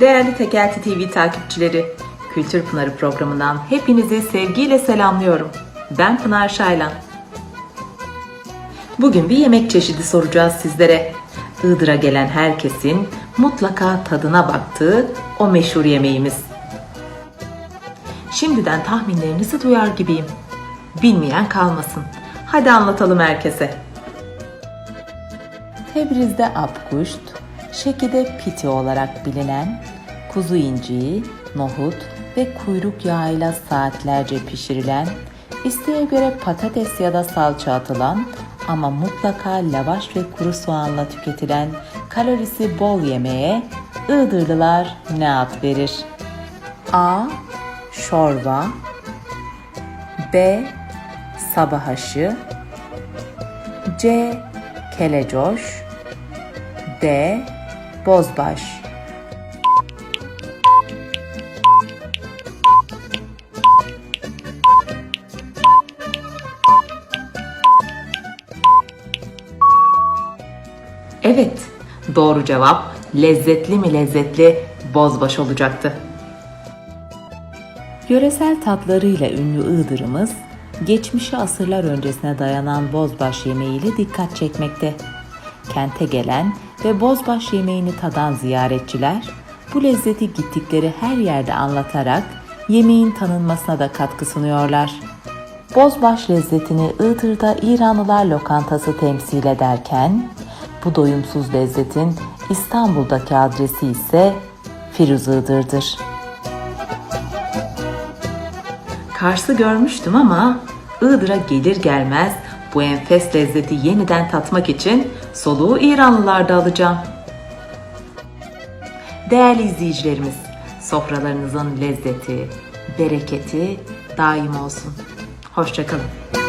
Değerli Tekelti TV takipçileri, Kültür Pınarı programından hepinizi sevgiyle selamlıyorum. Ben Pınar Şaylan. Bugün bir yemek çeşidi soracağız sizlere. Iğdır'a gelen herkesin mutlaka tadına baktığı o meşhur yemeğimiz. Şimdiden tahminlerinizi duyar gibiyim. Bilmeyen kalmasın. Hadi anlatalım herkese. Tebriz'de apkuşt, Şeki'de piti olarak bilinen kuzu inciği, nohut ve kuyruk yağıyla saatlerce pişirilen, isteğe göre patates ya da salça atılan ama mutlaka lavaş ve kuru soğanla tüketilen kalorisi bol yemeğe Iğdırlılar ne ad verir? A. Şorba B. Sabah aşı C. Kelecoş D. Bozbaş Evet, doğru cevap lezzetli mi lezzetli bozbaş olacaktı. Yöresel tatlarıyla ünlü Iğdır'ımız, geçmişi asırlar öncesine dayanan bozbaş yemeğiyle dikkat çekmekte. Kente gelen ve bozbaş yemeğini tadan ziyaretçiler, bu lezzeti gittikleri her yerde anlatarak yemeğin tanınmasına da katkı sunuyorlar. Bozbaş lezzetini Iğdır'da İranlılar lokantası temsil ederken, bu doyumsuz lezzetin İstanbul'daki adresi ise Firuz Iğdır'dır. Kars'ı görmüştüm ama Iğdır'a gelir gelmez bu enfes lezzeti yeniden tatmak için soluğu İranlılarda alacağım. Değerli izleyicilerimiz, sofralarınızın lezzeti, bereketi daim olsun. Hoşçakalın.